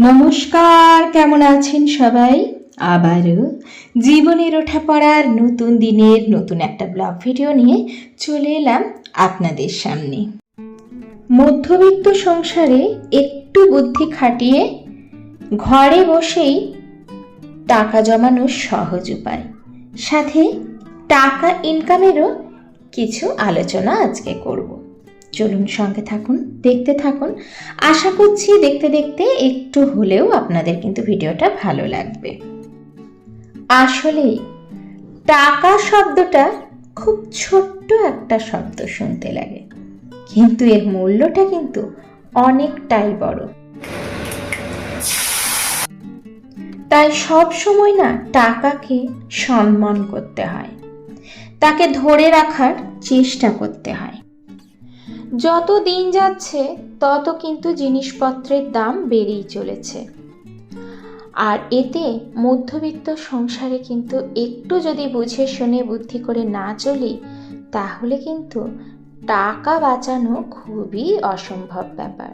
নমস্কার, কেমন আছেন সবাই? আবারও জীবনের ওঠা পড়ার নতুন দিনের নতুন একটা ব্লগ ভিডিও নিয়ে চলে এলাম আপনাদের সামনে। মধ্যবিত্ত সংসারে একটু বুদ্ধি খাটিয়ে ঘরে বসেই টাকা জমানোর সহজ উপায়। সাথে টাকা ইনকামেরও কিছু আলোচনা আজকে করব। চলুন সঙ্গে থাকুন, দেখতে থাকুন। আশা করছি দেখতে দেখতে একটু হলেও আপনাদের কিন্তু ভিডিওটা ভালো লাগবে। আসলে টাকা শব্দটা খুব ছোট্ট একটা শব্দ শুনতে লাগে। কিন্তু এর মূল্যটা কিন্তু অনেকটাই বড়। তাই সব সময় না টাকাকে সম্মান করতে হয়। তাকে ধরে রাখার চেষ্টা করতে হয়। যত দিন যাচ্ছে, তত কিন্তু জিনিসপত্রের দাম বেড়েই চলেছে। আর এতে মধ্যবিত্ত সংসারে কিন্তু একটু যদি বুঝে শুনে বুদ্ধি করে না চলি, তাহলে কিন্তু টাকা বাঁচানো খুবই অসম্ভব ব্যাপার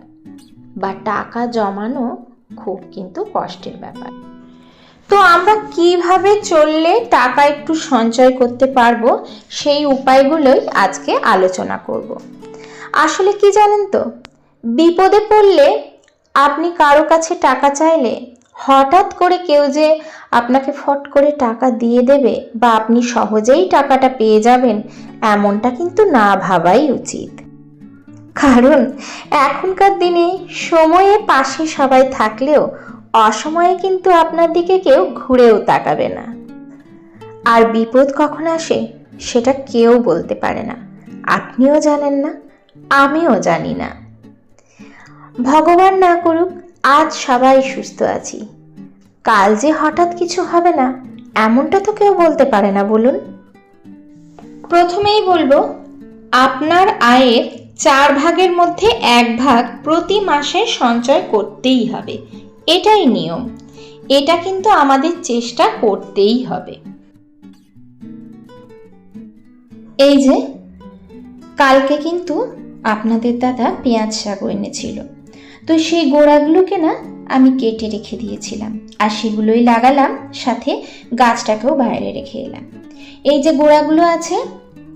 বা টাকা জমানো খুব কিন্তু কষ্টের ব্যাপার। তো আমরা কীভাবে চললে টাকা একটু সঞ্চয় করতে পারব, সেই উপায়গুলোই আজকে আলোচনা করব। আসলে কি জানেন তো? বিপদে পড়লে আপনি কারও কাছে টাকা চাইলে হঠাৎ করে কেউ যে আপনাকে ফট করে টাকা দিয়ে দেবে বা আপনি সহজেই টাকাটা পেয়ে যাবেন, এমনটা কিন্তু না ভাবাই উচিত। কারণ এখনকার দিনে সময়ে পাশে সবাই থাকলেও অসময়ে কিন্তু আপনার দিকে কেউ ঘুরেও তাকাবে না। আর বিপদ কখন আসে সেটা কেউ বলতে পারে না। আপনিও জানেন না। আমিও জানি না। ভগবান না করুক, আজ সবাই সুস্থ আছি। কাল যে হঠাৎ কিছু হবে না, এমনটা তো কেউ বলতে পারে না, বলুন। প্রথমেই বলব, আপনার আয়ের চার ভাগের মধ্যে এক ভাগ প্রতি মাসে সঞ্চয় করতেই হবে। এটাই নিয়ম। এটা কিন্তু আমাদের চেষ্টা করতেই হবে। এই যে, কালকে কিন্তু আপনাদের দাদা পেঁয়াজ শাক এনেছিল। তো সেই গোড়াগুলোকে না আমি কেটে রেখে দিয়েছিলাম। আর সেগুলোই লাগালাম, সাথে গাছটাকেও বাইরে রেখে এলাম। এই যে গোড়াগুলো আছে,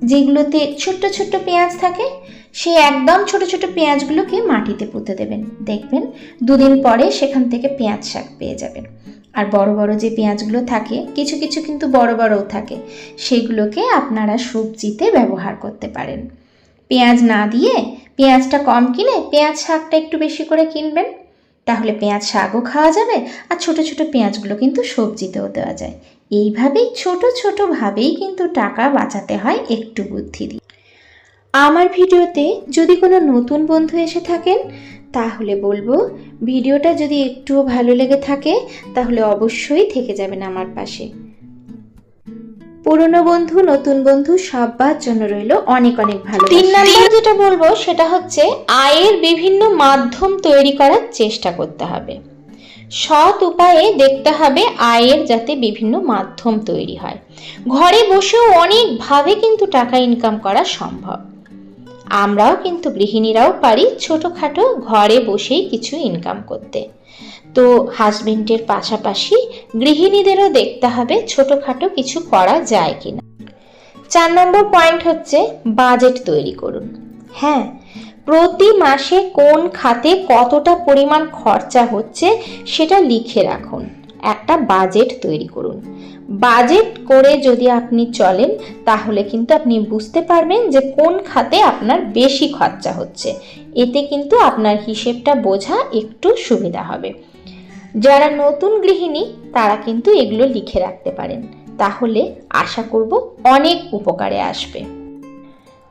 যেগুলোতে ছোট্ট ছোট্ট পেঁয়াজ থাকে সেই একদম ছোট ছোট পেঁয়াজগুলোকে মাটিতে পুঁতে দেবেন। দেখবেন, দুদিন পরে সেখান থেকে পেঁয়াজ শাক পেয়ে যাবেন। আর বড় বড় যে পেঁয়াজগুলো থাকে, কিছু কিছু কিন্তু বড় বড়ও থাকে, সেগুলোকে আপনারা সবজিতে ব্যবহার করতে পারেন। পেঁয়াজ না দিয়ে পেঁয়াজটা কম কিনে পেঁয়াজ শাকটা একটু বেশি করে কিনবেন। তাহলে পেঁয়াজ শাকও খাওয়া যাবে আর ছোট ছোট পেঁয়াজগুলো কিন্তু সবজিতেও দেওয়া যায়। এইভাবেই ছোট ছোটোভাবেই কিন্তু টাকা বাঁচাতে হয় একটু বুদ্ধি দিয়ে। আমার ভিডিওতে যদি কোনো নতুন বন্ধু এসে থাকেন, তাহলে বলব ভিডিওটা যদি একটুও ভালো লেগে থাকে, তাহলে অবশ্যই থেকে যাবেন আমার পাশে। পুরনো বন্ধু, নতুন বন্ধু সবার জন্য রইল অনেক অনেক ভালো তিন নাম্বার যেটা বলব, সেটা হচ্ছে আয়ের বিভিন্ন মাধ্যম তৈরি করার চেষ্টা করতে হবে। সৎ উপায়ে দেখতে হবে আয়ের যাতে বিভিন্ন মাধ্যম তৈরি হয়। ঘরে বসেও অনেকভাবে কিন্তু টাকা ইনকাম করা সম্ভব। আমরাও কিন্তু গৃহিণীরাও পারি ছোটোখাটো ঘরে বসেই কিছু ইনকাম করতে। তো হাজবেন্ডের পাশাপাশি গৃহিণীদেরও দেখতে হবে ছোটোখাটো কিছু করা যায় কিনা। চার নম্বর পয়েন্ট হচ্ছে বাজেট তৈরি করুন। হ্যাঁ প্রতি মাসে কোন খাতে কতটা পরিমাণ খরচা হচ্ছে সেটা লিখে রাখুন। একটা বাজেট তৈরি করুন। বাজেট করে যদি আপনি চলেন, তাহলে কিন্তু আপনি বুঝতে পারবেন যে কোন খাতে আপনার বেশি খরচা হচ্ছে। এতে কিন্তু আপনার হিসেবটা বোঝা একটু সুবিধা হবে। যারা নতুন গৃহিণী, তারা কিন্তু এগুলো লিখে রাখতে পারেন। তাহলে আশা করব অনেক উপকারে আসবে।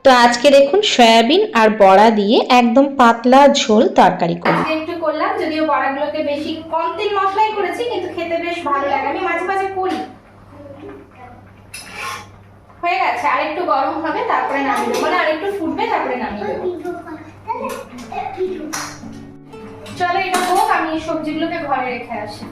তো আজকে দেখুন সয়াবিন আর বড়া দিয়ে একদম পাতলা ঝোল তরকারি করব। একটু করলাম, যদিও বড়াগুলোকে বেশি কম তেল মশলাই করেছি, কিন্তু খেতে বেশ ভালো লাগে। আমি মাঝে মাঝে করি। হয়ে গেছে, আর একটু গরম হবে, তারপরে নামিয়ে দেবো। মানে আর একটু ফুটবে, তারপরে নামিয়ে দেবো। চলো এটা আমি সবজিগুলোকে ঘরে রেখে আসি।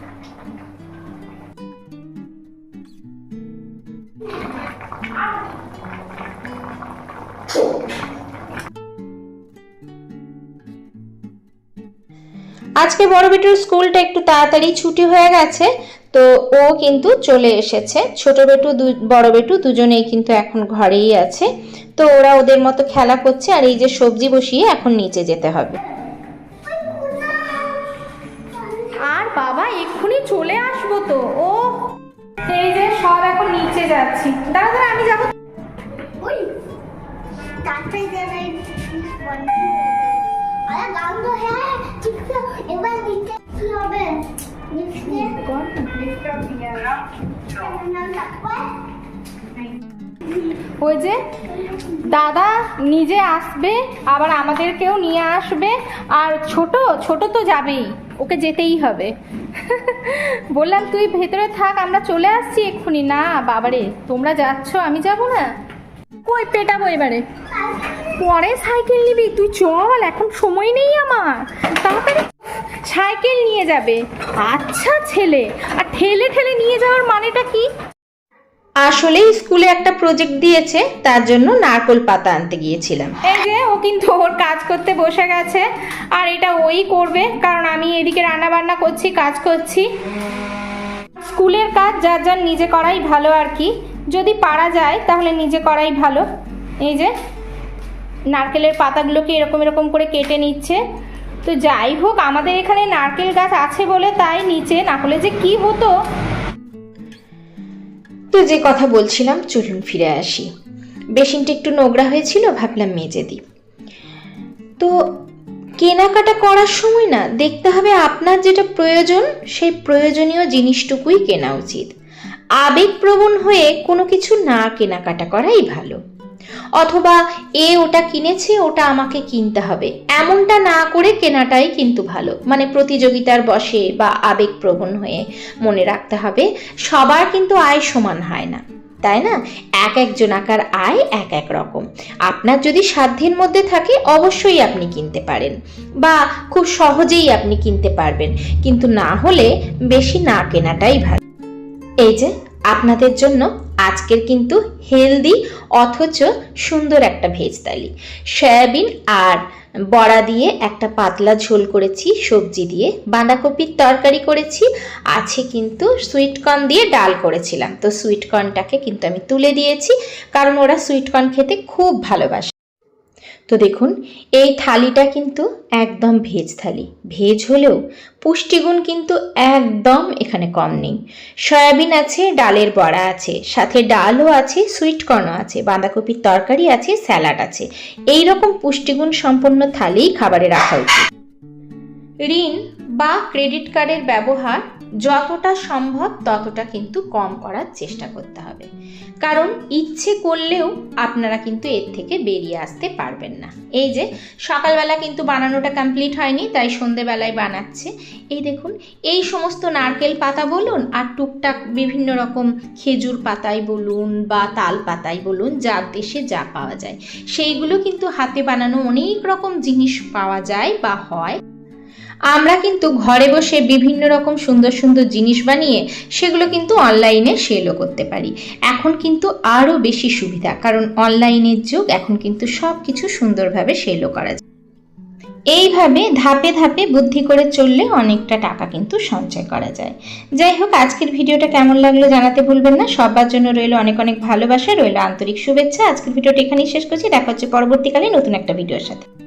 আজকে বড় বেটুর স্কুলটা একটু তাড়াতাড়ি ছুটি হয়ে গেছে, তো ও কিন্তু চলে এসেছে। ছোট বেটু বড় বেটু দুজনেই কিন্তু এখন ঘরেই আছে। তো ওরা ওদের মতো খেলা করছে আর এই যে সবজি বসিয়ে এখন নিচে যেতে হবে। বাবা এক্ষুনি চলে আসব তো। ও এই যে সব এখন নিচে যাচ্ছি। দাঁড়া দাঁড়া আমি যাব। ওই তাড়াতাড়ি যাবে আরে গান হ্যাঁ ঠিক এবার নিচে কি হবে? নিচে নাম থাকবে ওই যে দাদা নিজে আসবে আবার আমাদেরকেও নিয়ে আসবে আর ছোট ছোট তো যাবেই। ওকে যেতেই হবে। বললাম, তুই ভেতরে থাক, আমরা চলে আসছি এক্ষুনি। না, বাবারে, তোমরা যাচ্ছ, আমি যাব না। কই পেটাবো এবারে? পরে সাইকেল নিবি, তুই চল, এখন সময় নেই আমার। তাড়াতাড়ি সাইকেল নিয়ে যাবে। আচ্ছা ছেলে, আর ঠেলে ঠেলে নিয়ে যাওয়ার মানেটা কি? আসলেই স্কুলে একটা প্রজেক্ট দিয়েছে, তার জন্য নারকোল পাতা আনতে গিয়েছিলাম। এই যে, ও কিন্তু ওর কাজ করতে বসে গেছে, আর এটা ওই করবে, কারণ আমি এদিকে রান্না বান্না করছি, কাজ করছি। স্কুলের কাজ যার যার নিজে করাই ভালো আর কি। যদি পারা যায়, তাহলে নিজে করাই ভালো। এই যে, নারকেলের পাতাগুলোকে এরকম এরকম করে কেটে নিচ্ছে। তো যাই হোক, আমাদের এখানে নারকেল গাছ আছে বলে তাই নিচে, না হলে যে কি হতো? তো যে কথা বলছিলাম, চলুন ফিরে আসি। বেসিনটা একটু নোংরা হয়েছিল, ভাবলাম মেজে দিই। তো কেনাকাটা করার সময় না, দেখতে হবে আপনার যেটা প্রয়োজন, সেই প্রয়োজনীয় জিনিসটুকুই কেনা উচিত। আবেগপ্রবণ হয়ে কোনো কিছু না কেনাকাটা করাই ভালো। অথবা এ ওটা কিনেছে, ওটা আমাকে কিনতে হবে। এমনটা না করে কেনাটাই কিন্তু ভালো। মানে প্রতিযোগিতার বসে বা আবেগপ্রবণ হয়ে মনে রাখতে হবে, সবার কিন্তু আয় সমান হয় না। তাই না? এক একজন আকার আয় এক এক রকম। আপনার যদি সাধ্যের মধ্যে থাকে, অবশ্যই আপনি কিনতে পারেন। বা খুব সহজেই আপনি কিনতে পারবেন। কিন্তু না হলে বেশি না কেনাটাই ভালো। এই যে, আপনাদের জন্য আজকের কিন্তু হেলদি অথচ সুন্দর একটা ভেজ তালি সয়াবিন আর বড়া দিয়ে একটা পাতলা ঝোল করেছি, সবজি দিয়ে। বাঁধাকপির তরকারি করেছি, আছে কিন্তু সুইটকর্ন দিয়ে ডাল করেছিলাম। তো সুইটকর্নটাকে কিন্তু আমি তুলে দিয়েছি, কারণ ওরা সুইটকর্ন খেতে খুব ভালোবাসে। তো দেখুন, এই থালিটা কিন্তু একদম ভেজ থালি। ভেজ হলেও পুষ্টিগুণ কিন্তু একদম এখানে কম নেই। সয়াবিন আছে, ডালের বড়া আছে, সাথে ডালও আছে সুইটকর্নও আছে, বাঁধাকপির তরকারি আছে স্যালাড আছে। এই রকম পুষ্টিগুণ সম্পন্ন থালিই খাবারে রাখা উচিত। ঋণ বা ক্রেডিট কার্ডের ব্যবহার যতটা সম্ভব ততটা কিন্তু কম করার চেষ্টা করতে হবে। কারণ ইচ্ছে করলেও আপনারা কিন্তু এর থেকে বেরিয়ে আসতে পারবেন না। এই যে সকালবেলা কিন্তু বানানোটা কমপ্লিট হয়নি, তাই সন্ধেবেলায় বানাচ্ছে। এই দেখুন, এই সমস্ত নারকেল পাতা বলুন আর টুকটাক বিভিন্ন রকম খেজুর পাতাই বলুন বা তাল পাতাই বলুন, যার দেশে যা পাওয়া যায়। সেইগুলো কিন্তু হাতে বানানো অনেক রকম জিনিস পাওয়া যায় বা হয়। আমরা কিন্তু ঘরে বসে বিভিন্ন রকম সুন্দর সুন্দর জিনিস বানিয়ে সেগুলো কিন্তু অনলাইনে সেলও করতে পারি। এখন কিন্তু আরও বেশি সুবিধা, কারণ অনলাইনের যুগ, এখন কিন্তু সব কিছু সুন্দরভাবে সেলও করা যায়। এইভাবে ধাপে ধাপে বুদ্ধি করে চললে অনেকটা টাকা কিন্তু সঞ্চয় করা যায়। যাই হোক, আজকের ভিডিওটা কেমন লাগল জানাতে ভুলবেন না। সবার জন্য রইল অনেক অনেক ভালোবাসা, রইল আন্তরিক শুভেচ্ছা। আজকের ভিডিওটা এখানেই শেষ করছি। দেখা হচ্ছে পরবর্তীকালে নতুন একটা ভিডিওর সাথে।